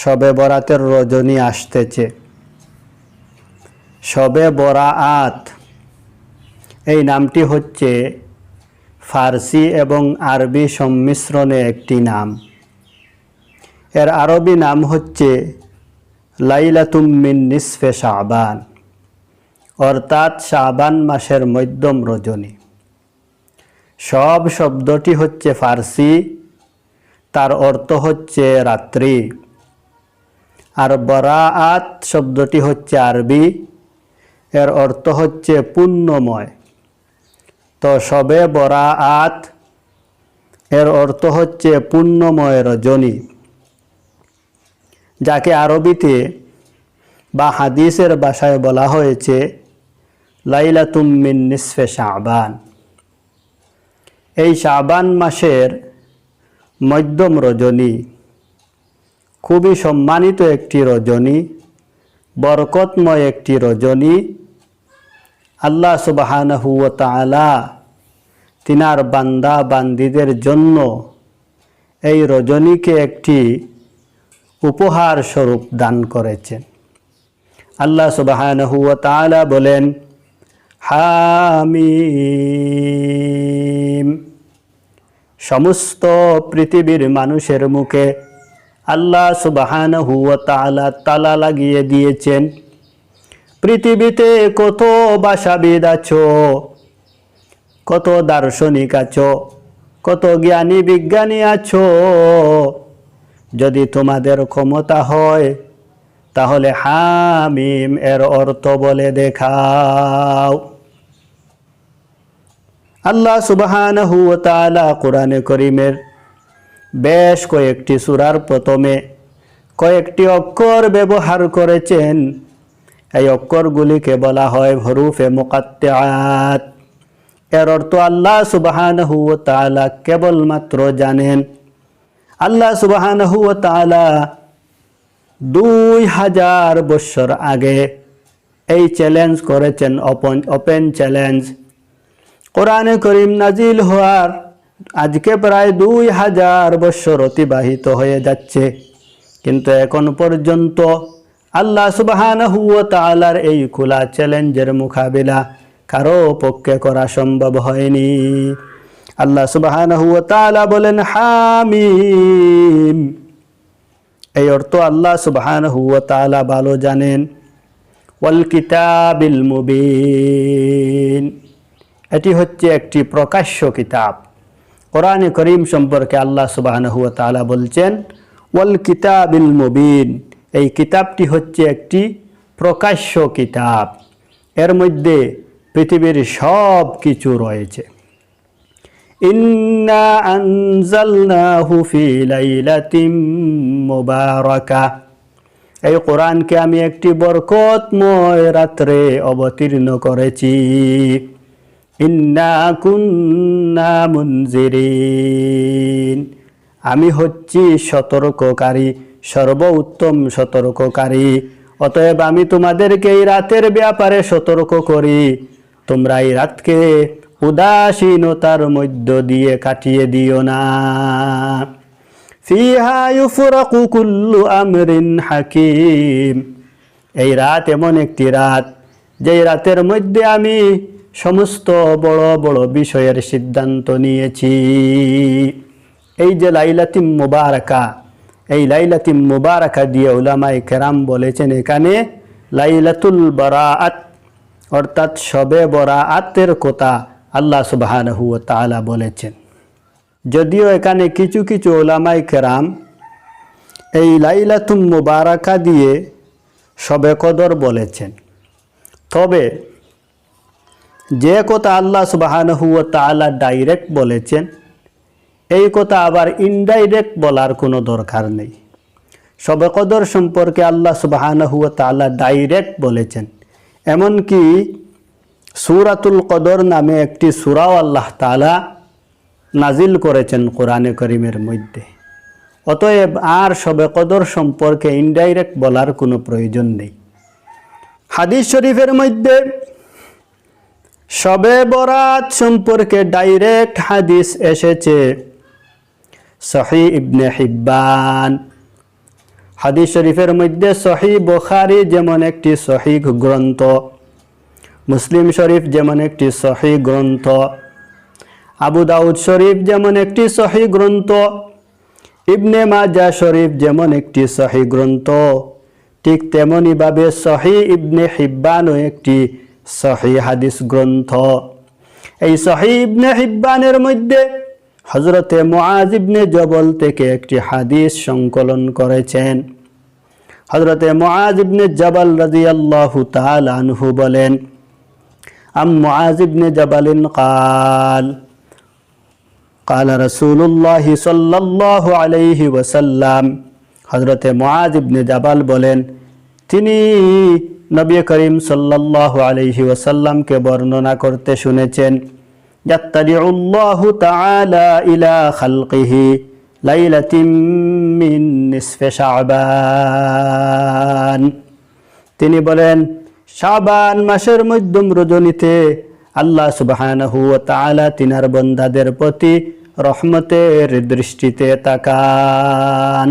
শবে বরাতের রজনী আসতেছে। শবে বরাআত এই নামটি হচ্ছে ফার্সি এবং আরবি সম্মিশ্রণে একটি নাম। এর আরবি নাম হচ্ছে লাইলাতুম মিন নিসফে শাবান। অর্থাৎ শাবান মাসের মধ্যম রজনী। সব শব্দটি হচ্ছে ফার্সি, তার অর্থ হচ্ছে রাত্রি। আর বরাআত শব্দটি হচ্ছে আরবি। এর অর্থ হচ্ছে পুণ্যময়। তো সবে বরাআত, এর অর্থ হচ্ছে পুণ্যময় রজনী যাকে আরবিতে বা হাদিসের ভাষায় বলা হয়েছে লাইলাতুম মিন নিসফে শাবান। এই শাবান মাসের মধ্যম রজনী। খুবই সম্মানিত একটি রজনী, বরকতময় একটি রজনী। আল্লাহ সুবাহানহু তালা তিনার বান্দা বান্দিদের জন্য এই রজনীকে একটি উপহার স্বরূপ দান করেছেন। আল্লাহ সুবাহানহু তালা বলেন, হামিম। সমস্ত পৃথিবীর মানুষের মুখে আল্লাহ সুবাহানহু তালা তালা লাগিয়ে দিয়েছেন। পৃথিবীতে কত ভাষাবিদ আছো? কত দার্শনিক আছো? কত জ্ঞানী বিজ্ঞানী আছো? যদি তোমাদের ক্ষমতা হয়, তাহলে হামিম এর অর্থ বলে দেখাও। আল্লাহ সুবাহানহু তাআলা কোরআনে করিমের বেশ কয়েকটি সুরার প্রথমে কয়েকটি অক্ষর ব্যবহার করেছেন। এই অক্ষরগুলিকে বলা হয় হরুফে মুকাত্তাত এর অর্থ আল্লাহ সুবাহান সুবাহানহু তাআলা কেবলমাত্র জানেন। আল্লাহ সুবাহান সুবাহানহু তাআলা দুই হাজার বৎসর আগে এই চ্যালেঞ্জ করেছেন ওপেন চ্যালেঞ্জ। কোরআনে করিম নাজিল হওয়ার আজকে প্রায় দুই হাজার বৎসর অতিবাহিত হয়ে যাচ্ছে। কিন্তু এখন পর্যন্ত আল্লাহ সুবাহানহু তাআলার এই খোলা চ্যালেঞ্জের মোকাবিলা কারও পক্ষে করা সম্ভব হয়নি। আল্লাহ সুবাহানহু তাআলা বলেন, হামিম। এই অর্থ আল্লাহ সুবহানাহু ওয়া তাআলা ভালো জানেন। ওয়াল কিতাবিল মুবিন। এটি হচ্ছে একটি প্রকাশ্য কিতাব। কোরআনে করিম সম্পর্কে আল্লাহ সুবহানাহু ওয়া তাআলা বলছেন, ওয়াল কিতাবিল মুবিন এই কিতাবটি হচ্ছে একটি প্রকাশ্য কিতাব। এর মধ্যে পৃথিবীর সব কিছু রয়েছে। ইন্না লাইলাতিম এই কোরআনকে আমি একটি বরকতময় রাত্রে অবতীর্ণ করেছি। ইন্না কুন্না আমি হচ্ছি সতর্ককারী সর্ব উত্তম সতর্ককারী। অতএব আমি তোমাদেরকে এই রাতের ব্যাপারে সতর্ক করি। তোমরা এই রাতকে উদাসীনতার মধ্য দিয়ে কাটিয়ে দিও না। কুল্লু আমরিন হাকিম। এই রাত এমন একটি রাত, যেই রাতের মধ্যে আমি সমস্ত বড় বড় বিষয়ের সিদ্ধান্ত নিয়েছি। এই যে লাইলাতিম মুবারাকা, এই লাইলাতিম মুবারাকা দিয়ে উলামাই কেরাম বলেছেন এখানে, লাইলাতুল বরাআত, অর্থাৎ শবে বরাআতের কথা আল্লাহ সুবহানাহু তাআলা বলেছেন। যদিও এখানে কিছু কিছু ওলামাই কেরাম এই লাইলাতুম মুবারাকা দিয়ে শবে কদর বলেছেন। তবে যে কথা আল্লাহ সুবহানাহু ওয়া তাআলা ডাইরেক্ট বলেছেন, এই কথা আবার ইনডাইরেক্ট বলার কোনো দরকার নেই। শবে কদর সম্পর্কে আল্লাহ সুবহানাহু ওয়া তাআলা ডাইরেক্ট বলেছেন, এমনকি সুরাতুল কদর নামে একটি সুরাও আল্লাহ তালা নাজিল করেছেন কোরআনে করিমের মধ্যে। অতএব আর সবে কদর সম্পর্কে ইনডাইরেক্ট বলার কোনো প্রয়োজন নেই। হাদিস শরীফের মধ্যে সবে বরাত সম্পর্কে ডাইরেক্ট হাদিস এসেছে। সহি ইবনে হিব্বান। হাদিস শরীফের মধ্যে সহি বোখারি যেমন একটি সহি গ্রন্থ, মুসলিম শরীফ যেমন একটি সহি গ্রন্থ, আবু দাউদ শরীফ যেমন একটি সহি গ্রন্থ, ইবনে মাজা শরীফ যেমন একটি সহি গ্রন্থ, ঠিক তেমনইভাবে সহি ইবনে হিব্বানও একটি সহি হাদিস গ্রন্থ এই সহি ইবনে হিব্বানের মধ্যে হজরতে মুআজ ইবনে জবল থেকে একটি হাদিস সংকলন করেছেন হজরতে মুআজ ইবনে জবল রাদিয়াল্লাহু তাআলা আনহু বলেন আম মুআজ ইবনে জবলিন قال قال رسول الله صلى الله عليه وسلم হজরত মুআজ ইবনে জাবাল বলেন তিনি নবী করিম সাল্লাল্লাহু আলাইহি ওয়াসাল্লামকে বর্ণনা করতে শুনেছেন, ইয়াত্তালিউল্লাহু তাআলা ইলা খালকিহি লাইলাতিন মিন নিসফি শাবান। তিনি বলেন, শাবান মাসের মধ্যম রজনীতে আল্লাহ সুবহানাহু ওয়া তাআলা তিনার বন্দাদের প্রতি রহমতের দৃষ্টিতে তাকান।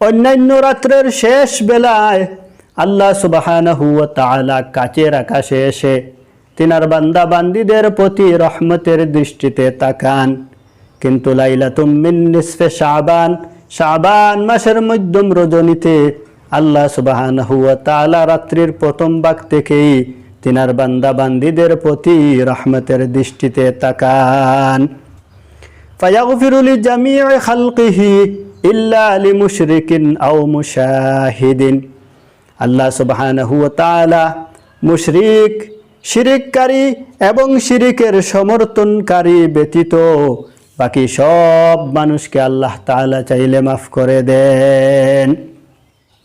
অন্যান্য রাত্রের শেষ বেলায় আল্লাহ সুবাহান ওয়া তাআলা কাচের আকাশে এসে তিনার বান্দা বান্দিদের প্রতি রহমতের দৃষ্টিতে তাকান। কিন্তু লাইলাতুম মিন নিসফে শাবান মাসের মধ্যম রজনীতে আল্লাহ সুবাহান ওয়া তাআলা রাত্রির প্রথম ভাগ থেকেই তিনার বান্দা বান্দিদের প্রতি রহমতের দৃষ্টিতে তাকান। ফায়াগফিরু লিজামিই খালকিহি ইল্লা লিমুশরিকিন আও মুশাহিদিন। আল্লাহ সুবহানাহু ওয়া তাআলা মুশরিক, শিরিককারী এবং শিরিকের সমর্থনকারী ব্যতীত বাকি সব মানুষকে আল্লাহ তাআলা চাইলে মাফ করে দেন।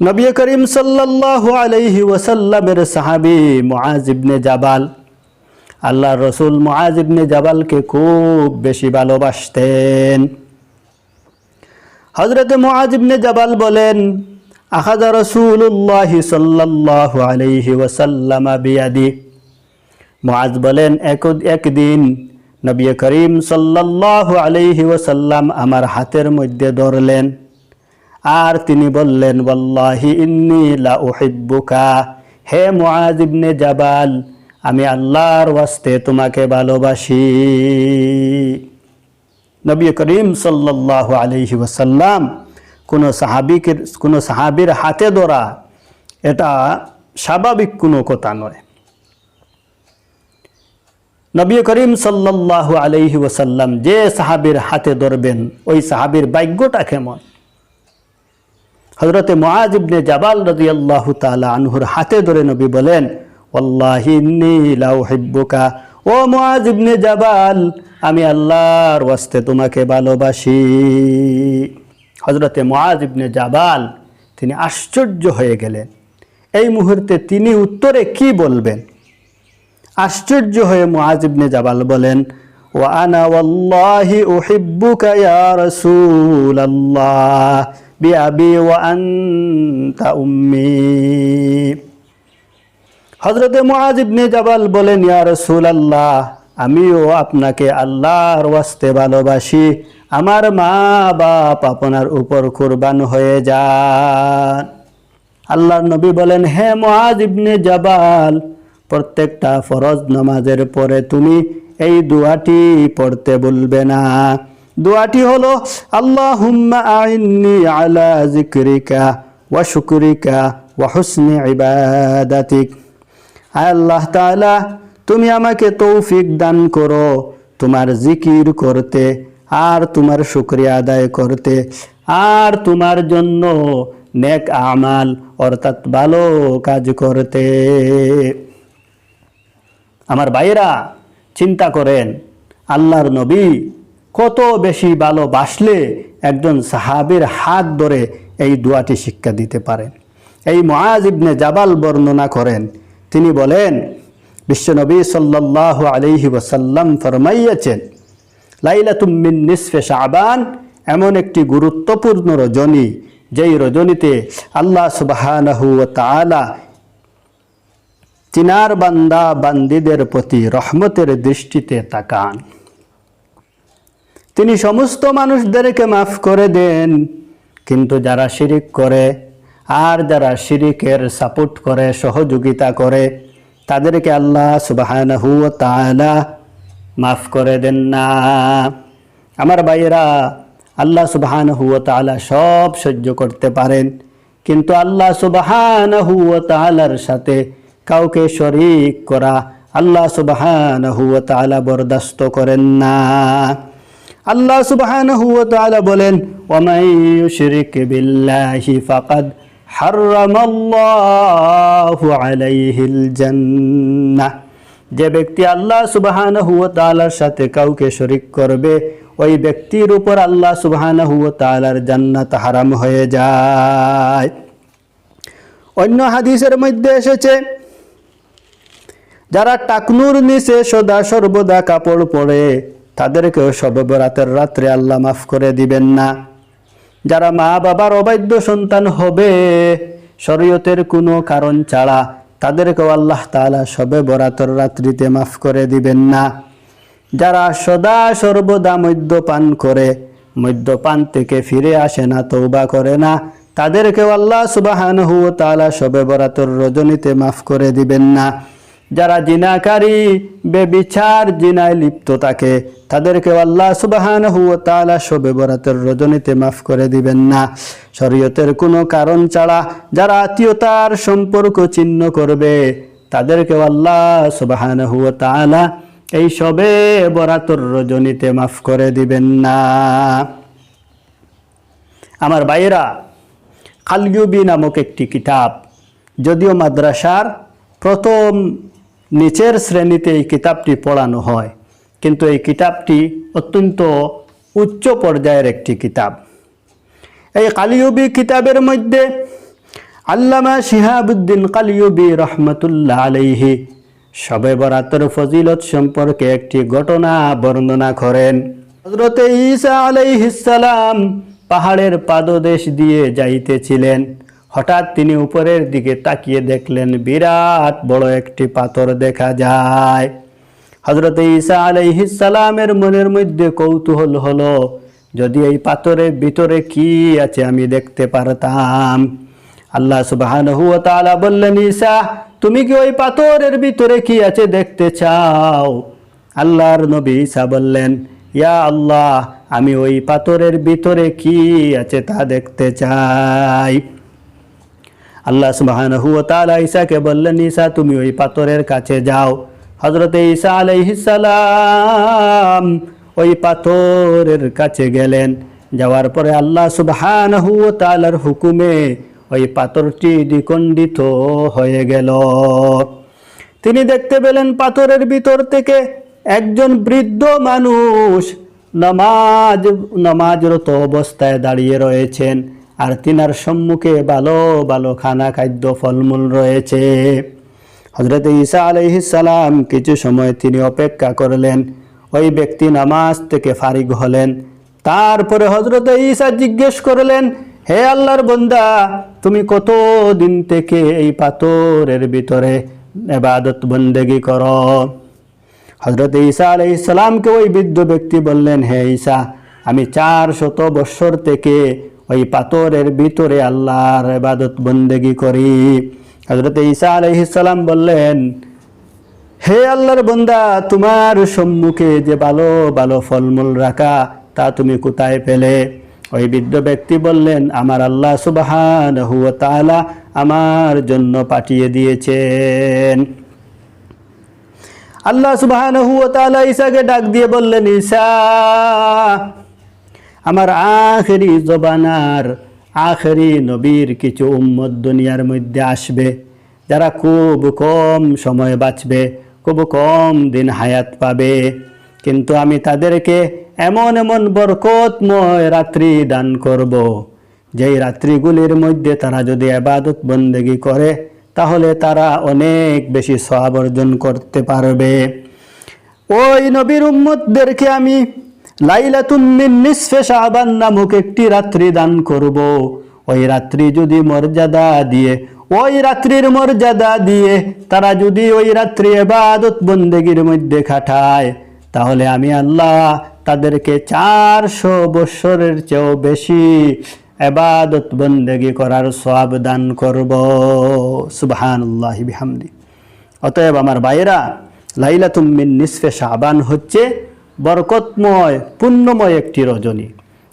নবী করিম সাল্লাল্লাহু আলাইহি ওয়াসাল্লামের সাহাবী মুআজ ইবনে জাবাল আল্লাহ রসুল মুআজ ইবনে জাবালকে খুব বেশি ভালোবাসতেন। হজরত মুআজ ইবনে জাবাল বলেন আখাজা রসুল্লাহ সাল্লাল্লাহু আলাইহি ওয়াসাল্লাম বিয়াদি। মুআজ বলেন, এক একদিন নবী করিম সাল্লাল্লাহু আলাইহি ওয়াসাল্লাম আমার হাতের মধ্যে ধরলেন। আর তিনি বললেন, ওয়াল্লাহি ইন্নি লা উহিব্বুকা হে মুআজ ইবনে জাবাল, আমি আল্লাহর ওয়াস্তে তোমাকে ভালোবাসি। নবী করিম সাল্লাল্লাহু আলাইহি ওয়াসাল্লাম কোনো সাহাবিকের কোনো সাহাবীর হাতে ধরা, এটা স্বাভাবিক কোনো কথা নয়। নবী করিম সাল্লাল্লাহু আলাইহি ওসাল্লাম যে সাহাবীর হাতে ধরবেন, ওই সাহাবীর ভাগ্যটা কেমন? হজরতে মুআজ জাবাল জাবাল রাদিয়াল্লাহু তাআলা আনহুর হাতে ধরে নবী বলেন লা ও মুআজ ইবনে জাবাল, আমি আল্লাহর ওয়াস্তে তোমাকে ভালোবাসি। হজরতে মুআজ ইবনে জাবাল, তিনি আশ্চর্য হয়ে গেলেন। এই মুহূর্তে তিনি উত্তরে কি বলবেন? আশ্চর্য হয়ে মুআজ ইবনে জাবাল বলেন, ওয়া আনা ওয়াল্লাহি উহিব্বুকা ইয়া রাসূলাল্লাহ বিআবি ওয়া আনতা উম্মি। হযরতে মুআজ ইবনে জাবাল বলেন, ইয়া রাসূলাল্লাহ আমিও আপনাকে আল্লাহর ওয়াস্তে ভালোবাসি। আমার মা বাপ আপনার উপর কুরবান হয়ে যান। আল্লাহর নবী বলেন, হে মুআজ ইবনে জাবাল, প্রত্যেকটা ফরজ নামাজের পরে তুমি এই দুয়াটি পড়তে বলবে না। দোয়াটি হলো, আল্লাহুম্মা আইন্নি আলা জিকরিকা ওয়া শুকরিকা ওয়া হুসনি ইবাদাতিক। আল্লাহ তাআলা তুমি আমাকে তৌফিক দান করো, তোমার জিকির করতে, আর তোমার শুকরিয়া আদায় করতে, আর তোমার জন্য নেক আমাল, অর্থাৎ ভালো কাজ করতে। আমার ভাইয়েরা, চিন্তা করেন, আল্লাহর নবী কত বেশি ভালোবাসলে একজন সাহাবের হাত ধরে এই দোয়াটি শিক্ষা দিতে পারেন। এই মহাজ ইবনে জাবাল বর্ণনা করেন, তিনি বলেন বিশ্বনবী সাল্লাহ আলহি ওসাল্লাম ফরমাইয়াছেন লাইলাতুম্মিন নিসফে শাবান, এমন একটি গুরুত্বপূর্ণ রজনী, যেই রজনীতে আল্লাহ তাআলা তিনার বান্দা বান্দিদের প্রতি রহমতের দৃষ্টিতে তাকান। তিনি সমস্ত মানুষদেরকে মাফ করে দেন, কিন্তু যারা শিরিক করে আর যারা শিরিকের সাপোর্ট করে, সহযোগিতা করে তাদেরকে আল্লাহ সুবাহানহু তাআলা মাফ করে দেন না। আমার ভাইয়েরা, আল্লাহ সুবাহান সুবাহানহু তাআলা সব সহ্য করতে পারেন, কিন্তু আল্লাহ সুবাহানহু তালার সাথে কাউকে শরিক করা আল্লাহ সুবাহানহু তাআলা বরদাস্ত করেন না। আল্লাহ সুবহানাহু ওয়া তাআলা বলেন, ওয়া মান ইউশরিক বিল্লাহি ফাকাদ জান্নাহ। যে ব্যক্তি আল্লাহ সুবহানাহু ওয়া তাআলার সাথে কাউকে শরিক করবে, ওই ব্যক্তির উপর আল্লাহ সুবহানাহু ওয়া তাআলার জান্নাত হারাম হয়ে যায়। অন্য হাদিসের মধ্যে এসেছে, যারা টাকনুর নিচে সদা সর্বদা কাপড় পরে, তাদেরকেও সবে বরাতের রাত্রে আল্লাহ মাফ করে দিবেন না। যারা মা বাবার অবাধ্য সন্তান হবে, শরীয়তের কোনো কারণ ছাড়া তাদেরকেও আল্লাহ তাআলা সবে বরাতের রাত্রিতে মাফ করে দিবেন না। যারা সদা সর্বদা মদ্যপান করে, মদ্যপান থেকে ফিরে আসে না তৌবা করে না, তাদেরকেও আল্লাহ সুবাহানহু তাআলা সবে বরাতর রজনীতে মাফ করে দিবেন না। যারা জিনাকারী, বেবিচার, জিনায় লিপ্ত থাকে তাদেরকে আল্লাহ সুবাহানহু ওয়া তাআলা শবে বরাতের রজনীতে মাফ করে দিবেন না। শরীয়তের কোনো কারণ ছাড়া যারা আত্মীয়তার সম্পর্ক চিহ্ন করবে তাদেরকে আল্লাহ সুবাহানহু ওয়া তালা এই সবে বরাতর রজনীতে মাফ করে দিবেন না। আমার ভাইয়েরা কালগুবি নামক একটি কিতাব, যদিও মাদ্রাসার প্রথম নিচের শ্রেণীতে এই কিতাবটি পড়ানো হয়। কিন্তু এই কিতাবটি অত্যন্ত উচ্চ পর্যায়ের একটি কিতাব। এই কালিউবি কিতাবের মধ্যে আল্লামা শিহাবুদ্দিন কালিউবি রহমতুল্লাহ আলাইহি সবে বরাতর ফজিলত সম্পর্কে একটি ঘটনা বর্ণনা করেন। হজরতে ঈসা আলাইহিসালাম পাহাড়ের পাদদেশ দিয়ে যাইতেছিলেন। হঠাৎ তিনি উপরের দিকে তাকিয়ে দেখলেন, বিরাট বড় একটি পাথর দেখা যায়। হজরত ঈসা আলাইহিসালামের মনের মধ্যে কৌতূহল হলো, যদি এই পাথরের ভিতরে কি আছে আমি দেখতে পারতাম। আল্লাহ সুবহানাহু ওয়া বললেন, ঈসা, তুমি কি ওই পাথরের ভিতরে কি আছে দেখতে চাও? আল্লাহর নবী ঈসা বললেন, ইয়া আল্লাহ, আমি ওই পাথরের ভিতরে কি আছে তা দেখতে চাই। আল্লাহ সুবহানাহু ওয়া তাআলা ঈসাকে বললেন, ঈসা, তুমি ওই পাথরের কাছে যাও। হযরত ঈসা আলাইহিস সালাম ওই পাথরের কাছে গেলেন। যাওয়ার পরে আল্লাহ সুবহানাহু ওয়া তাআলার হুকুমে ওই পাথরটি দ্বিখণ্ডিত হয়ে গেল। তিনি দেখতে পেলেন পাথরের ভিতর থেকে একজন বৃদ্ধ মানুষ নামাজ, নামাজরত অবস্থায় দাঁড়িয়ে রয়েছেন। আর তিনার সম্মুখে ভালো ভালো খানা খাদ্য ফলমূল রয়েছে। হজরত ঈসা আলহিসাল্লাম কিছু সময় তিনি অপেক্ষা করলেন। ওই ব্যক্তি নামাজ থেকে ফারিগ হলেন। তারপরে হজরত ঈসা জিজ্ঞেস করলেন, হে আল্লাহর বন্দা, তুমি কত দিন থেকে এই পাথরের ভিতরে এবাদত বন্দেগি করো? হজরত ঈসা আলাই ইসলামকে ওই বৃদ্ধ ব্যক্তি বললেন, হে ঈসা, আমি চার শত বৎসর থেকে ওই পাথরের ভিতরে আল্লাহর এবাদত বন্দেগি করি। হজরত ঈসা আলাইহিসাল্লাম বললেন, হে আল্লাহর বন্দা, তোমার সম্মুখে যে ভালো ভালো ফলমূল রাখা, তা তুমি কোথায় পেলে? ওই বৃদ্ধ ব্যক্তি বললেন, আমার আল্লাহ সুবাহান হুয়া তাআলা আমার জন্য পাঠিয়ে দিয়েছেন। আল্লাহ সুবাহান হুয়া তাআলা ঈসাকে ডাক দিয়ে বললেন, ঈসা আমার আখেরি জবানার আখেরি নবীর কিছু উম্মত দুনিয়ার মধ্যে আসবে, যারা খুব কম সময় বাঁচবে, খুব কম দিন হায়াত পাবে কিন্তু আমি তাদেরকে এমন এমন বরকতময় রাত্রি দান করব। যেই রাত্রিগুলির মধ্যে তারা যদি আবাদত বন্দেগি করে, তাহলে তারা অনেক বেশি সওয়াব অর্জন করতে পারবে ওই নবীর উম্মতদেরকে আমি লাইলাতুন মিন নিসফে নামক একটি রাত্রি দান করব। ওই রাত্রি যদি মর্যাদা দিয়ে, ওই রাত্রির মর্যাদা দিয়ে তারা যদি ওই রাত্রি এবাদত বন্দেগির মধ্যে খাটায়, তাহলে আমি আল্লাহ তাদেরকে চারশো বৎসরের চেয়েও বেশি এবাদত বন্দেগি করার সব দান করব। সুবহানুল্লাহ অতএব আমার ভাইয়েরা লাইলাতুম মিন নিসফে শাবান হচ্ছে বরকতময়, পুণ্যময় একটি রজনী।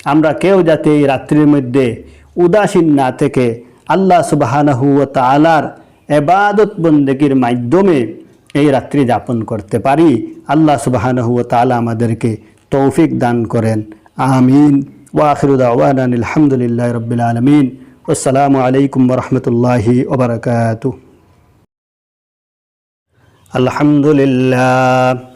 আমরা কেউ যাতে এই রাত্রির মধ্যে উদাসীন না থেকে আল্লাহ সুবাহানহু তালার এবাদত বন্দেগীর মাধ্যমে এই রাত্রি যাপন করতে পারি, আল্লাহ সুবাহানহু তালা আমাদেরকে তৌফিক দান করেন। আমিন। ওয়াখিরুদ্দাওয়ান আলহামদুলিল্লাহ রবিল আলমিন। আসসালামু আলাইকুম রহমতুল্লাহি ওবরাকাত আলহামদুলিল্লাহ।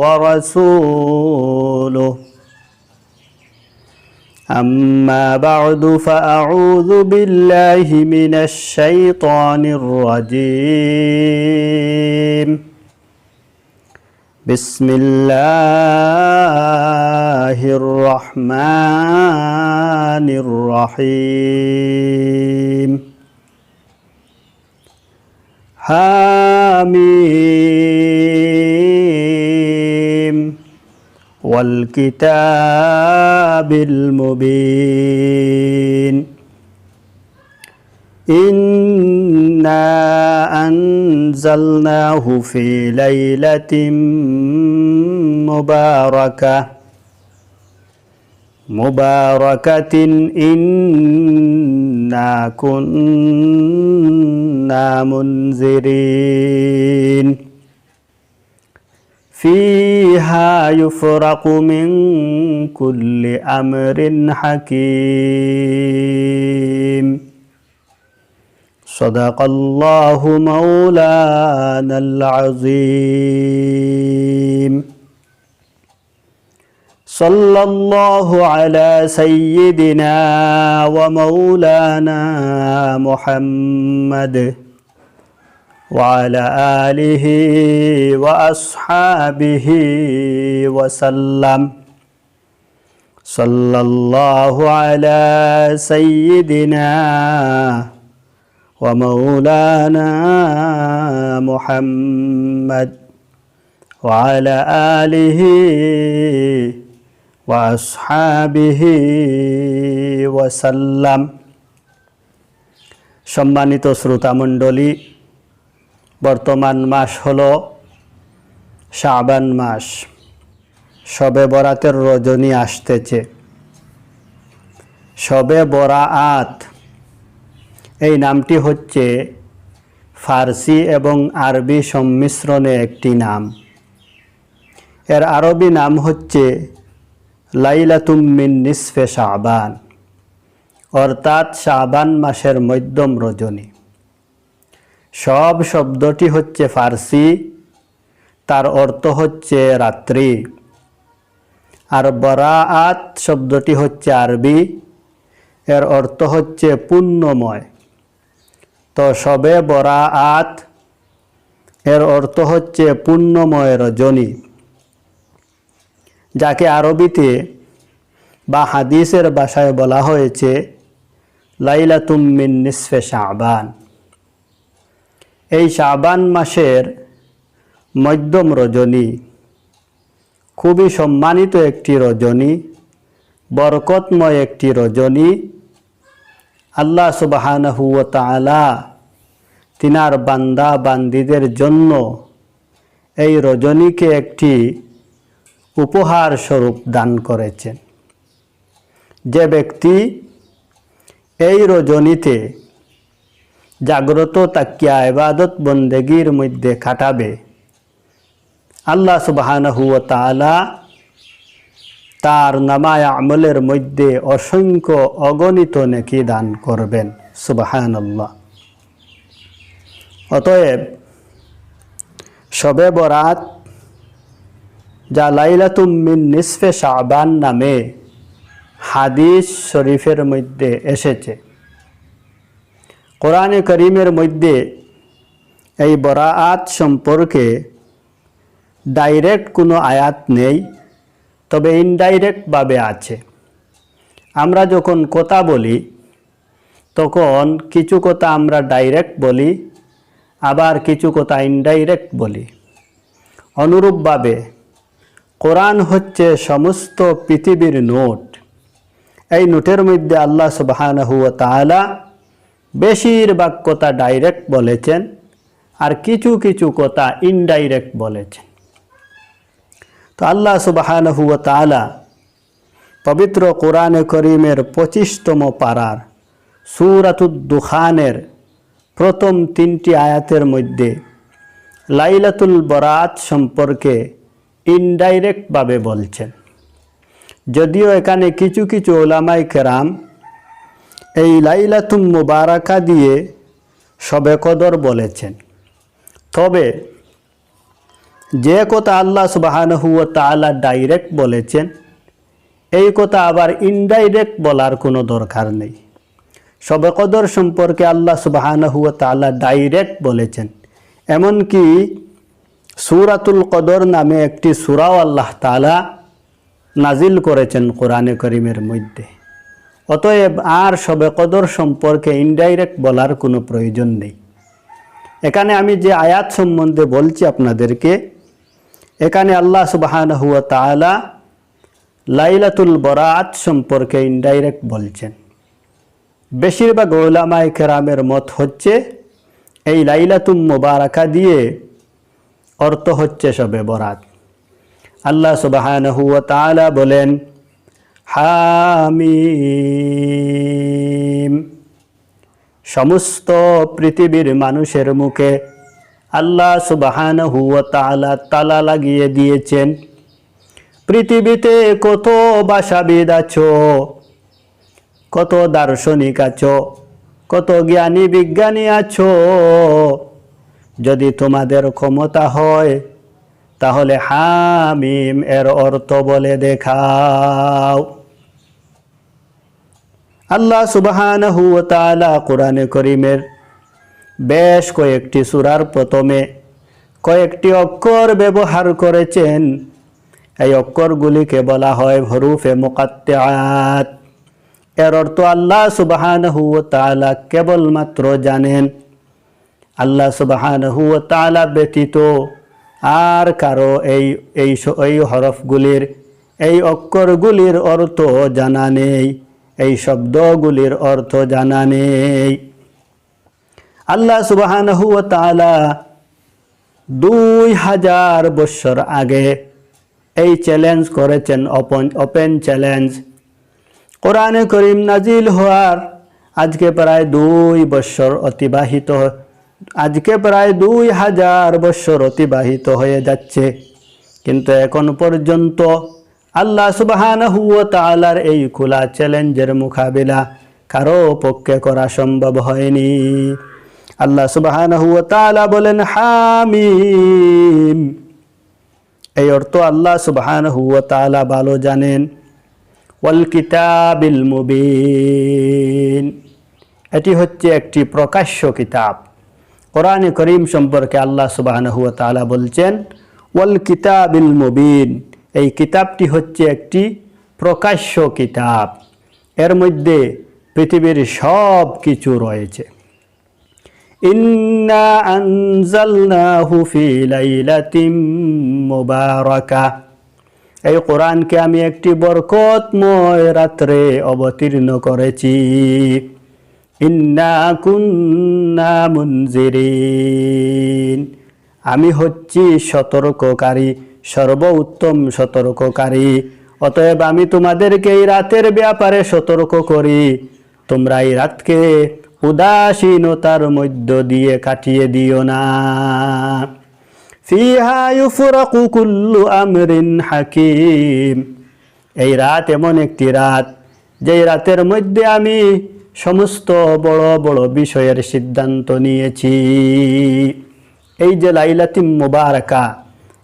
ورسوله. أما بعد فأعوذ بالله من الشيطان الرجيم. بسم الله الرحمن الرحيم. حميم. والكتاب المبين. إنا أنزلناه في ليلة مباركة. مباركة إنا كنا منذرين. فيها يفرق من كل أمر حكيم. صدق الله مولانا العظيم. صلى الله على سيدنا ومولانا محمد. وعلى آله وأصحابه وسلم صلى الله على سيدنا ومولانا محمد وعلى آله وأصحابه وسلم সম্মানিত শ্রোতামণ্ডলী বর্তমান মাস হল শাবান মাস। সবে বরাতের রজনী আসতেছে। সবে বরাআত, এই নামটি হচ্ছে ফার্সি এবং আরবি সম্মিশ্রণে একটি নাম। এর আরবি নাম হচ্ছে লাইলাতুম মিন নিসফে শাবান, অর্থাৎ শাবান মাসের মধ্যম রজনী। সব শব্দটি হচ্ছে ফার্সি, তার অর্থ হচ্ছে রাত্রি। আর বরাআত শব্দটি হচ্ছে আরবি, এর অর্থ হচ্ছে পুণ্যময়। তো সবে বরাআত, এর অর্থ হচ্ছে পুণ্যময় রজনী। যাকে আরবিতে বা হাদিসের ভাষায় বলা হয়েছে, লাইলাতুম মিন নিসফে শাবান। এই শাবান মাসের মধ্যম রজনী। খুবই সম্মানিত একটি রজনী, বরকতময় একটি রজনী। আল্লাহ সুবাহানহু তালা তিনার বান্দা বান্দিদের জন্য এই রজনীকে একটি উপহার স্বরূপ দান করেছেন। যে ব্যক্তি এই রজনীতে জাগ্রত তাকিয়া এবাদত বন্দেগীর মধ্যে কাটাবে আল্লাহ সুবাহানহু তালা তার নামায় আমলের মধ্যে অসংখ্য অগণিত নেকি দান করবেন সুবাহান আল্লাহ অতএব শবে বরাত যা লাইলাতুম মিন নিসফে শাবান নামে হাদিস শরীফের মধ্যে এসেছে। কোরআনে করিমের মধ্যে এই বরাআত সম্পর্কে ডাইরেক্ট কোনো আয়াত নেই, তবে ইনডাইরেক্টভাবে আছে। আমরা যখন কথা বলি, তখন কিছু কথা আমরা ডাইরেক্ট বলি, আবার কিছু কথা ইনডাইরেক্ট বলি। অনুরূপভাবে কোরআন হচ্ছে সমস্ত পৃথিবীর নোট। এই নোটের মধ্যে আল্লাহ সুবাহানহু তাআলা বেশিরভাগ কথা ডাইরেক্ট বলেছেন আর কিছু কিছু কথা ইনডাইরেক্ট বলেছেন। তো আল্লাহ সুবাহানহু তাআলা পবিত্র কোরআনে করিমের পঁচিশতম পাড়ার সুরাতুদ্দুখানের প্রথম তিনটি আয়াতের মধ্যে লাইলাতুল বরাত সম্পর্কে ইনডাইরেক্টভাবে বলছেন। যদিও এখানে কিছু কিছু ওলামাই কেরাম এই লাইলাতুম মুবারাকা দিয়ে সবে কদর বলেছেন। তবে যে কথা আল্লাহ সুবাহানহু তাআলা ডাইরেক্ট বলেছেন, এই কথা আবার ইনডাইরেক্ট বলার কোনো দরকার নেই। সবে কদর সম্পর্কে আল্লাহ সুবাহানহু তাআলা ডাইরেক্ট বলেছেন। এমনকি সুরাতুল কদর নামে একটি সুরাও আল্লাহ তাআলা নাজিল করেছেন কোরআনে করিমের মধ্যে। অতএব আর সবে কদর সম্পর্কে ইনডাইরেক্ট বলার কোনো প্রয়োজন নেই। এখানে আমি যে আয়াত সম্বন্ধে বলছি আপনাদেরকে, এখানে আল্লাহ সুবাহান হুয়া তাআলা লাইলাতুল বরাত সম্পর্কে ইনডাইরেক্ট বলছেন। বেশিরভাগ ওলামায় কেরামের মত হচ্ছে, এই লাইলাতুম মোবারকা দিয়ে অর্থ হচ্ছে সবে বরাত। আল্লাহ সুবাহান হুয়া তাআলা বলেন হামিম। সমস্ত পৃথিবীর মানুষের মুখে আল্লাহ সুবাহানহু তাআলা তালা লাগিয়ে দিয়েছেন। পৃথিবীতে কত ভাষাবিদ আছো? কত দার্শনিক আছো? কত জ্ঞানী বিজ্ঞানী আছো? যদি তোমাদের ক্ষমতা হয়, তাহলে হামিম এর অর্থ বলে দেখাও। আল্লাহ সুবহানাহু ওয়া তাআলা কোরআনে করিমের বেশ কয়েকটি সূরার প্রথমে কয়েকটি অক্ষর ব্যবহার করেছেন। এই অক্ষরগুলিকে বলা হয় হরুফে মুকাত্তাআত। এর অর্থ আল্লাহ সুবহানাহু ওয়া তাআলা কেবলমাত্র জানেন। আল্লাহ সুবহানাহু ওয়া তাআলা ব্যতীত আর কারও এই এই এই হরফগুলির, এই অক্ষরগুলির অর্থ জানা নেই। এই শব্দগুলির অর্থ জানা নেই। আল্লাহ সুবহানাহু ওয়া দুই হাজার বৎসর আগে এই চ্যালেঞ্জ করেছেন ওপেন ওপেন চ্যালেঞ্জ কোরআনে করিম নাজিল হওয়ার আজকে প্রায় দুই বৎসর অতিবাহিত, আজকে প্রায় দুই হাজার বৎসর অতিবাহিত হয়ে যাচ্ছে। কিন্তু এখন পর্যন্ত আল্লাহ সুবহানাহু ওয়া তাআলার এই খোলা চ্যালেঞ্জের মোকাবিলা কারও পক্ষে করা সম্ভব হয়নি। আল্লাহ তাআলা বলেন, হামিম। এই অর্থ আল্লাহ তাআলা ভালো জানেন। ওয়াল মুবিন। এটি হচ্ছে একটি প্রকাশ্য কিতাব। কোরআনে করিম সম্পর্কে আল্লাহ তাআলা বলছেন, ওয়াল কিতাবিল মুবিন। এই কিতাবটি হচ্ছে একটি প্রকাশ্য কিতাব। এর মধ্যে পৃথিবীর সব কিছু রয়েছে। ইন্না এই কোরআনকে আমি একটি বরকতময় রাত্রে অবতীর্ণ করেছি। ইন্না কুন্না মুনজিরিন। আমি হচ্ছি সতর্ককারী। সর্বোত্তম সতর্ককারী। অতএব আমি তোমাদেরকে এই রাতের ব্যাপারে সতর্ক করি। তোমরা এই রাতকে উদাসীনতার মধ্য দিয়ে কাটিয়ে দিও না। ফিহা ইউফরাকু কুল্লু আমরিন হাকিম। এই রাত এমন একটি রাত, যেই রাতের মধ্যে আমি সমস্ত বড় বড় বিষয়ের সিদ্ধান্ত নিয়েছি। এই যে লাইলাতিম মুবারকা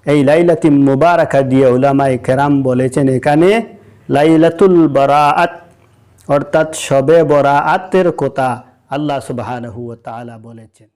এই লাইলাতি মুবারাকা দিয়ে উলামাই কেরাম বলেছেন এখানে, লাইলাতুল বরাআত, অর্থাৎ সবে বরাআতের কথা আল্লাহ সুবাহ বলেছেন।